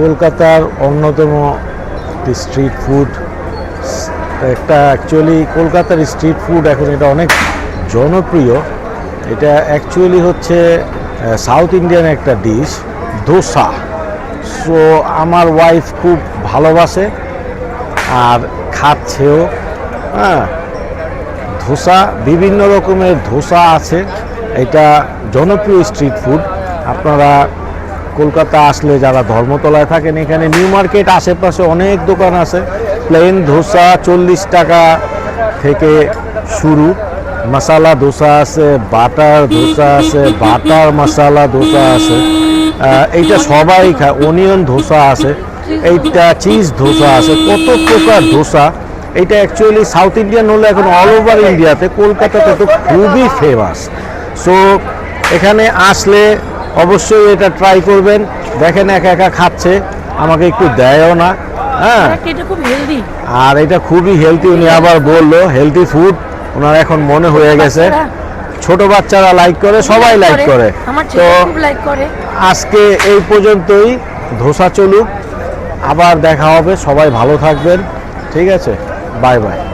কলকাতার অন্যতম একটি স্ট্রিট ফুড একটা অ্যাকচুয়ালি কলকাতার স্ট্রিট ফুড এখন এটা অনেক জনপ্রিয়। এটা অ্যাকচুয়ালি হচ্ছে সাউথ ইন্ডিয়ান একটা ডিশ ধোসা সো আমার ওয়াইফ খুব ভালোবাসে আর খাচ্ছেও। হ্যাঁ ধোসা, বিভিন্ন রকমের ধোসা আছে। এটা জনপ্রিয় স্ট্রিট ফুড আপনারা কলকাতা আসলে যারা ধর্মতলায় থাকেন, এখানে নিউ মার্কেট আশেপাশে অনেক দোকান আছে। প্লেন ধোসা চল্লিশ টাকা থেকে শুরু। মশালা ধোসা আছে, বাটার ধোসা আছে, বাটার মশালা ধোসা আছে। এইটা সবাই খায়, অনিয়ন ধোসা আছে, এইটা চিজ ধোসা আছে, কত প্রকার ধোসা। এটা অ্যাকচুয়ালি সাউথ ইন্ডিয়ান হলে এখন অল ওভার ইন্ডিয়াতে কলকাতাতে তো খুবই ফেমাস সো এখানে আসলে অবশ্যই এটা ট্রাই করবেন। দেখেন একা একা খাচ্ছে। আমাকে একটু দেয়ও না। হ্যাঁ। আর এটা খুবই হেলদি উনি আবার বলল হেলদি ফুড ওনার এখন মনে হয়ে গেছে। ছোট বাচ্চারা লাইক করে সবাই লাইক করে। তো আজকে এই পর্যন্তই। ধোসা চলুক। আবার দেখা হবে। সবাই ভালো থাকবেন। ঠিক আছে? Bye bye